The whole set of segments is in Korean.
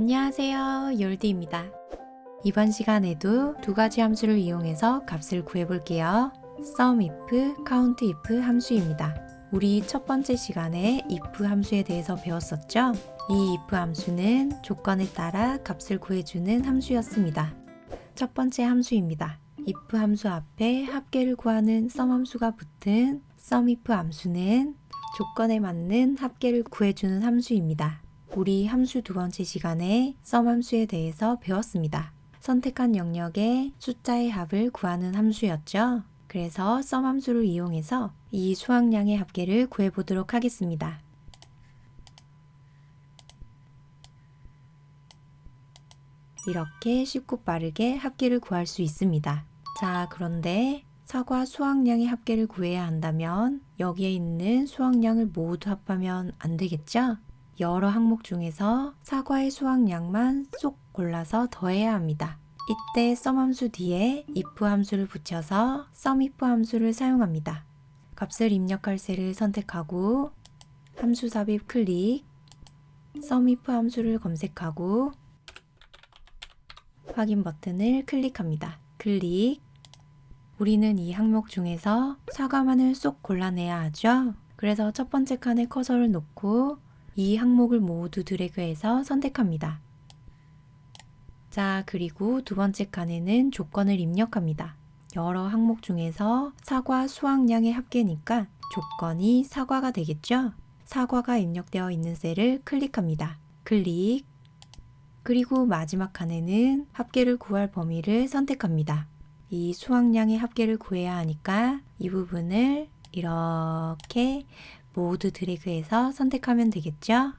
안녕하세요. 열디입니다. 이번 시간에도 두 가지 함수를 이용해서 값을 구해볼게요. sum if, count if 함수입니다. 우리 첫 번째 시간에 if 함수에 대해서 배웠었죠? 이 if 함수는 조건에 따라 값을 구해주는 함수였습니다. 첫 번째 함수입니다. if 함수 앞에 합계를 구하는 sum 함수가 붙은 sum if 함수는 조건에 맞는 합계를 구해주는 함수입니다. 우리 함수 두 번째 시간에 sum 함수에 대해서 배웠습니다. 선택한 영역의 숫자의 합을 구하는 함수였죠. 그래서 sum 함수를 이용해서 이 수학량의 합계를 구해보도록 하겠습니다. 이렇게 쉽고 빠르게 합계를 구할 수 있습니다. 자, 그런데 사과 수확량의 합계를 구해야 한다면 여기에 있는 수확량을 모두 합하면 안 되겠죠? 여러 항목 중에서 사과의 수확량만 쏙 골라서 더해야 합니다. 이때 sum 함수 뒤에 if 함수를 붙여서 sum if 함수를 사용합니다. 값을 입력할 셀을 선택하고 함수 삽입 클릭 sum if 함수를 검색하고 확인 버튼을 클릭합니다. 클릭 우리는 이 항목 중에서 사과만을 쏙 골라내야 하죠. 그래서 첫 번째 칸에 커서를 놓고 이 항목을 모두 드래그해서 선택합니다. 자, 그리고 두 번째 칸에는 조건을 입력합니다. 여러 항목 중에서 사과 수확량의 합계니까 조건이 사과가 되겠죠? 사과가 입력되어 있는 셀을 클릭합니다. 클릭. 그리고 마지막 칸에는 합계를 구할 범위를 선택합니다. 이 수확량의 합계를 구해야 하니까 이 부분을 이렇게 모두 드래그해서 선택하면 되겠죠?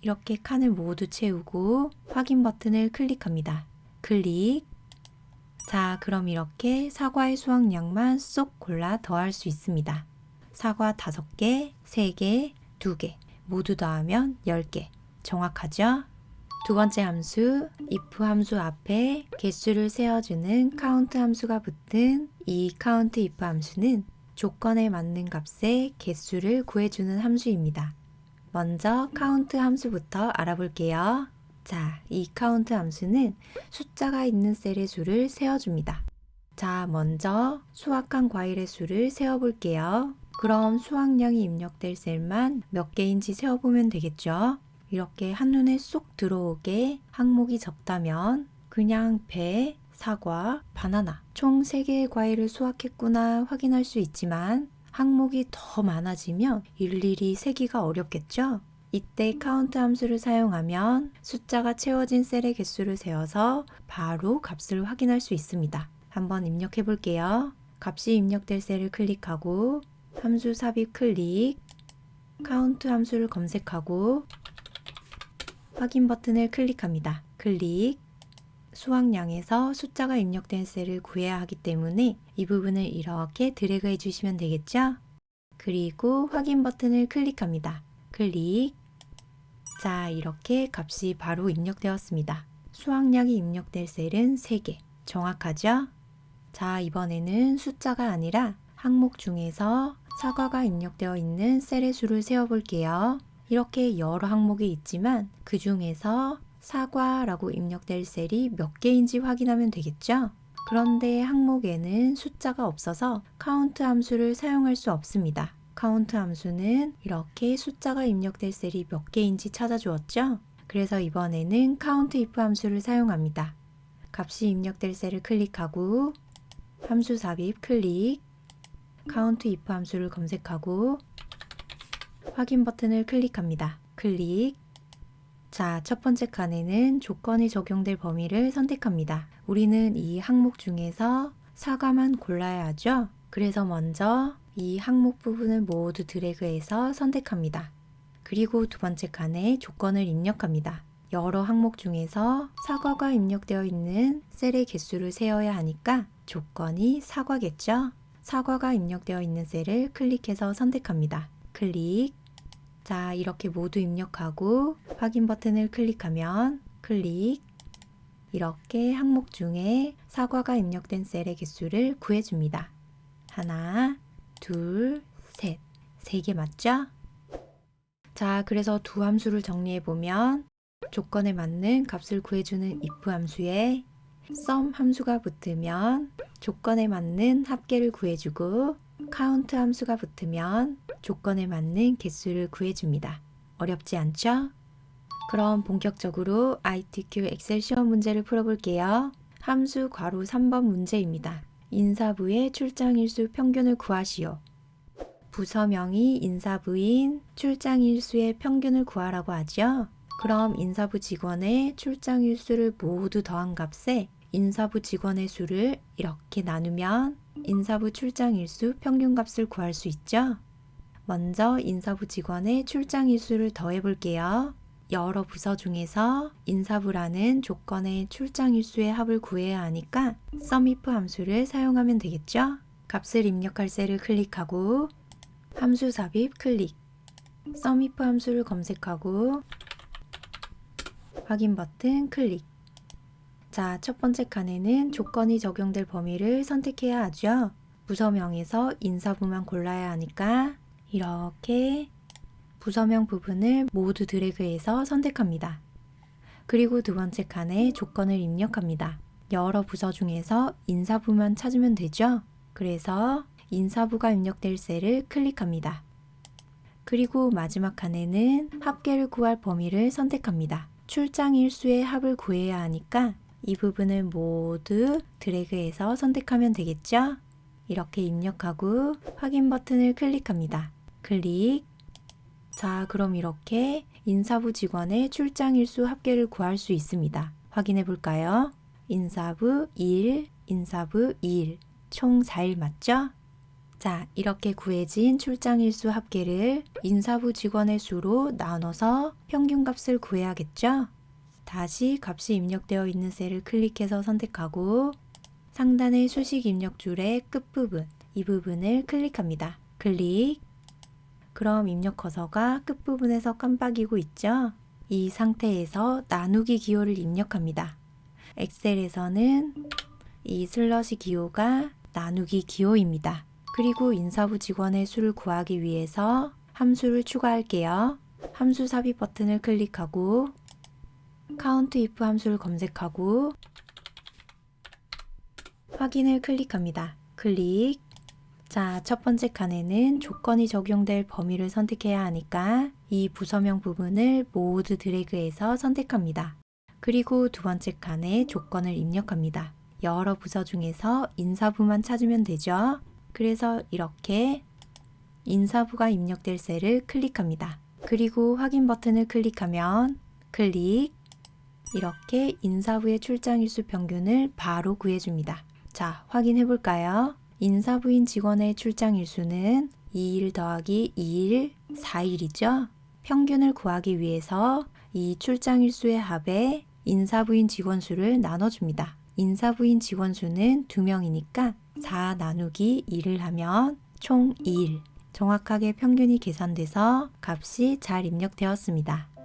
이렇게 칸을 모두 채우고 확인 버튼을 클릭합니다. 클릭. 자, 그럼 이렇게 사과의 수확량만 쏙 골라 더할 수 있습니다. 사과 5개, 3개, 2개 모두 더하면 10개. 정확하죠? 두 번째 함수 if 함수 앞에 개수를 세어주는 count 함수가 붙은 이 count if 함수는 조건에 맞는 값의 개수를 구해주는 함수입니다. 먼저 count 함수부터 알아볼게요. 자, 이 count 함수는 숫자가 있는 셀의 수를 세어줍니다. 자, 먼저 수확한 과일의 수를 세어볼게요. 그럼 수확량이 입력될 셀만 몇 개인지 세어보면 되겠죠? 이렇게 한눈에 쏙 들어오게 항목이 적다면 그냥 배, 사과, 바나나 총 3개의 과일을 수확했구나 확인할 수 있지만 항목이 더 많아지면 일일이 세기가 어렵겠죠? 이때 카운트 함수를 사용하면 숫자가 채워진 셀의 개수를 세어서 바로 값을 확인할 수 있습니다. 한번 입력해 볼게요. 값이 입력될 셀을 클릭하고 함수 삽입 클릭 카운트 함수를 검색하고 확인 버튼을 클릭합니다. 클릭. 수확량에서 숫자가 입력된 셀을 구해야 하기 때문에 이 부분을 이렇게 드래그 해주시면 되겠죠? 그리고 확인 버튼을 클릭합니다. 클릭. 자, 이렇게 값이 바로 입력되었습니다. 수확량이 입력될 셀은 3개. 정확하죠? 자, 이번에는 숫자가 아니라 항목 중에서 사과가 입력되어 있는 셀의 수를 세어볼게요. 이렇게 여러 항목이 있지만 그 중에서 사과라고 입력될 셀이 몇 개인지 확인하면 되겠죠? 그런데 항목에는 숫자가 없어서 카운트 함수를 사용할 수 없습니다. 카운트 함수는 이렇게 숫자가 입력될 셀이 몇 개인지 찾아주었죠? 그래서 이번에는 카운트 if 함수를 사용합니다. 값이 입력될 셀을 클릭하고 함수 삽입 클릭 카운트 if 함수를 검색하고 확인 버튼을 클릭합니다. 클릭. 자, 첫 번째 칸에는 조건이 적용될 범위를 선택합니다. 우리는 이 항목 중에서 사과만 골라야 하죠? 그래서 먼저 이 항목 부분을 모두 드래그해서 선택합니다. 그리고 두 번째 칸에 조건을 입력합니다. 여러 항목 중에서 사과가 입력되어 있는 셀의 개수를 세어야 하니까 조건이 사과겠죠? 사과가 입력되어 있는 셀을 클릭해서 선택합니다. 클릭. 자, 이렇게 모두 입력하고 확인 버튼을 클릭하면 클릭. 이렇게 항목 중에 사과가 입력된 셀의 개수를 구해줍니다. 하나, 둘, 셋. 세 개 맞죠? 자, 그래서 두 함수를 정리해 보면 조건에 맞는 값을 구해주는 if 함수에 sum 함수가 붙으면 조건에 맞는 합계를 구해주고 count 함수가 붙으면 조건에 맞는 개수를 구해줍니다. 어렵지 않죠? 그럼 본격적으로 ITQ 엑셀 시험 문제를 풀어볼게요. 함수 괄호 3번 문제입니다. 인사부의 출장일수 평균을 구하시오. 부서명이 인사부인 출장일수의 평균을 구하라고 하죠. 그럼 인사부 직원의 출장일수를 모두 더한 값에 인사부 직원의 수를 이렇게 나누면 인사부 출장 일수 평균값을 구할 수 있죠. 먼저 인사부 직원의 출장 일수를 더해 볼게요. 여러 부서 중에서 인사부라는 조건의 출장 일수의 합을 구해야 하니까 sumif 함수를 사용하면 되겠죠? 값을 입력할 셀을 클릭하고 함수 삽입 클릭 sumif 함수를 검색하고 확인 버튼 클릭 자, 첫 번째 칸에는 조건이 적용될 범위를 선택해야 하죠. 부서명에서 인사부만 골라야 하니까 이렇게 부서명 부분을 모두 드래그해서 선택합니다. 그리고 두 번째 칸에 조건을 입력합니다. 여러 부서 중에서 인사부만 찾으면 되죠? 그래서 인사부가 입력될 셀을 클릭합니다. 그리고 마지막 칸에는 합계를 구할 범위를 선택합니다. 출장 일수의 합을 구해야 하니까 이 부분을 모두 드래그해서 선택하면 되겠죠? 이렇게 입력하고 확인 버튼을 클릭합니다. 클릭. 자, 그럼 이렇게 인사부 직원의 출장 일수 합계를 구할 수 있습니다. 확인해 볼까요? 인사부 1, 인사부 2일, 총 4일 맞죠? 자, 이렇게 구해진 출장 일수 합계를 인사부 직원의 수로 나눠서 평균 값을 구해야겠죠? 다시 값이 입력되어 있는 셀을 클릭해서 선택하고 상단의 수식 입력 줄의 끝부분, 이 부분을 클릭합니다. 클릭. 그럼 입력 커서가 끝부분에서 깜빡이고 있죠? 이 상태에서 나누기 기호를 입력합니다. 엑셀에서는 이 슬러시 기호가 나누기 기호입니다. 그리고 인사부 직원의 수를 구하기 위해서 함수를 추가할게요. 함수 삽입 버튼을 클릭하고 count if 함수를 검색하고 확인을 클릭합니다. 클릭. 자, 첫 번째 칸에는 조건이 적용될 범위를 선택해야 하니까 이 부서명 부분을 모두 드래그해서 선택합니다. 그리고 두 번째 칸에 조건을 입력합니다. 여러 부서 중에서 인사부만 찾으면 되죠. 그래서 이렇게 인사부가 입력될 셀을 클릭합니다. 그리고 확인 버튼을 클릭하면 클릭 이렇게 인사 부의 출장일수 평균을 바로 구해줍니다. 자, 확인해 볼까요? 인사부인 직원의 출장일수는 2일 더하기 2일, 4일이죠? 평균을 구하기 위해서 이 출장일수의 합에 인사부인 직원 수를 나눠줍니다. 인사부인 직원 수는 2명이니까 4 나누기 2를 하면 총 2일. 정확하게 평균이 계산돼서 값이 잘 입력되었습니다.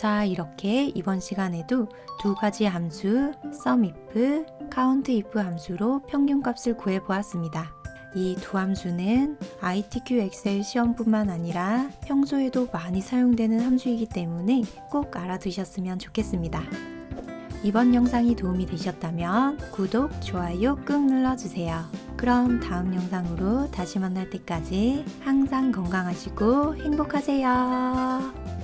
자, 이렇게 이번 시간에도 두 가지 함수 sumif, countif 함수로 평균값을 구해 보았습니다. 이 두 함수는 ITQ 엑셀 시험뿐만 아니라 평소에도 많이 사용되는 함수이기 때문에 꼭 알아두셨으면 좋겠습니다. 이번 영상이 도움이 되셨다면 구독, 좋아요 꾹 눌러주세요. 그럼 다음 영상으로 다시 만날 때까지 항상 건강하시고 행복하세요.